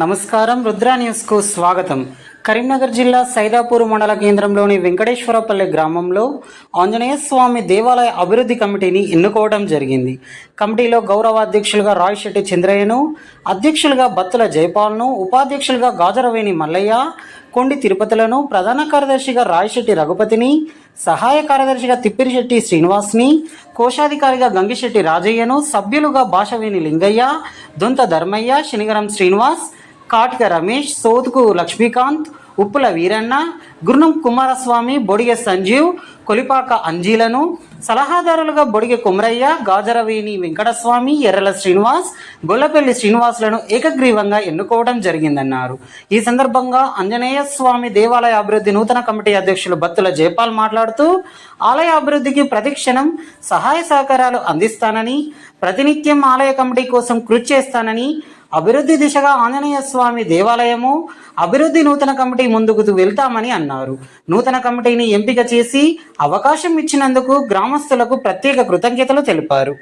నమస్కారం. రుద్ర న్యూస్కు స్వాగతం. కరీంనగర్ జిల్లా సైదాపూర్ మండల కేంద్రంలోని వెంకటేశ్వరపల్లి గ్రామంలో ఆంజనేయ స్వామి దేవాలయ అభివృద్ధి కమిటీని ఎన్నుకోవడం జరిగింది. కమిటీలో గౌరవ అధ్యక్షులుగా రాయ్ శెట్టి చంద్రయ్యను అధ్యక్షులుగా బత్తుల జయపాల్ను ఉపాధ్యక్షులుగా గాజరవేణి మల్లయ్య కొండి తిరుపతులను ప్రధాన కార్యదర్శిగా రాయశెట్టి రఘుపతిని సహాయ కార్యదర్శిగా తిప్పిరిశెట్టి శ్రీనివాస్ని కోశాధికారిగా గంగిశెట్టి రాజయ్యను సభ్యులుగా భాషవేణి లింగయ్య దొంత ధర్మయ్య శనిగరం శ్రీనివాస్ కాటిక రమేష్ సోతుకు లక్ష్మీకాంత్ ఉప్పుల వీరన్న గురునం కుమారస్వామి బొడిగె సంజీవ్ కొలిపాక అంజీలను సలహాదారులుగా బొడిగె కుమరయ్య గాజరవేణి వెంకటస్వామి ఎర్రల శ్రీనివాస్ గొల్లపల్లి శ్రీనివాసులను ఏకగ్రీవంగా ఎన్నుకోవడం జరిగిందన్నారు. ఈ సందర్భంగా ఆంజనేయ స్వామి దేవాలయ అభివృద్ధి నూతన కమిటీ అధ్యక్షులు బత్తుల జయపాల్ మాట్లాడుతూ ఆలయ అభివృద్ధికి ప్రతిక్షణం సహాయ సహకారాలు అందిస్తానని ప్రతినిత్యం ఆలయ కమిటీ కోసం కృషి చేస్తానని అభివృద్ధి దిశగా ఆంజనేయ స్వామి దేవాలయము అభివృద్ధి నూతన కమిటీ ముందుకు వెళ్తామని అన్నారు. నూతన కమిటీని ఎంపిక చేసి అవకాశం ఇచ్చినందుకు గ్రామస్తులకు ప్రత్యేక కృతజ్ఞతలు తెలిపారు.